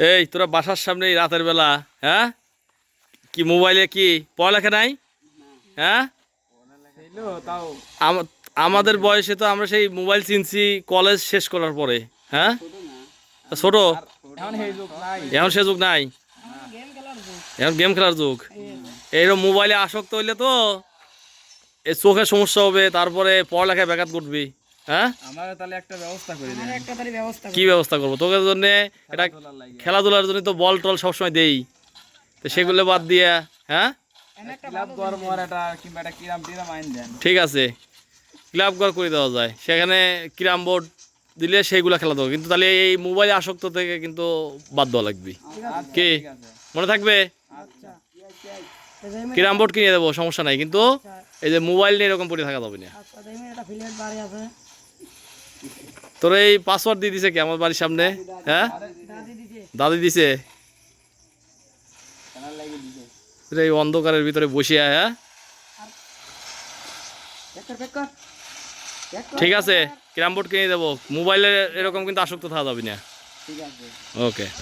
এই তোরা বাসার সামনে এই রাতের বেলা হ্যাঁ? কি মোবাইলে কি পড়ালেখা নাই? হ্যাঁ? আমাদের বয়সে তো আমরা সেই মোবাইল চিনছি কলেজ শেষ করার পরে হ্যাঁ? ছোট এখন সে যুগ নাই। এখন গেম খেলার যুগ। এইরকম মোবাইলে আসক্ত হইলে তো এই চোখের সমস্যা হবে তারপরে পড়ালেখায় ব্যাঘাত ঘটবি। হ্যাঁ? আমার তাহলে একটা ব্যবস্থা করে দিন। একটা তারি ব্যবস্থা কি ব্যবস্থা করব? তোকে জন্য এটা খেলাধুলার জন্য তো বল টল সবসময় দেই। তো সেগুলো বাদ দিয়ে হ্যাঁ? ক্লাব গরম হওয়ার একটা কিংবা একটা কিরাম টিরাম আইন দেন। ঠিক আছে। ক্লাব ঘর করে দেওয়া যায়। সেখানে কিরাম বোর্ড দিলে সেইগুলো খেলা দেবো। কিন্তু তাহলে এই মোবাইল আসক্ত থেকে কিন্তু বাদ দেওয়া লাগবে। আচ্ছা, কি? মনে থাকবে? আচ্ছা। কিরাম বোর্ড কিনে দেবো সমস্যা নাই। কিন্তু এই যে মোবাইল নিয়ে এরকম পড়ে থাকা যাবে না। তোর এই পাসওয়ার্ড দিয়ে দিছে কি আমার বাড়ির সামনে? হ্যাঁ? দাদি দিছে। এই অন্ধকারের ভিতরে বসে আয়, হ্যাঁ? ঠিক আছে কিরাম বোর্ড কিনে দেবো। মোবাইলে এরকম কিন্তু আসক্ত থাকা যাবে না। ওকে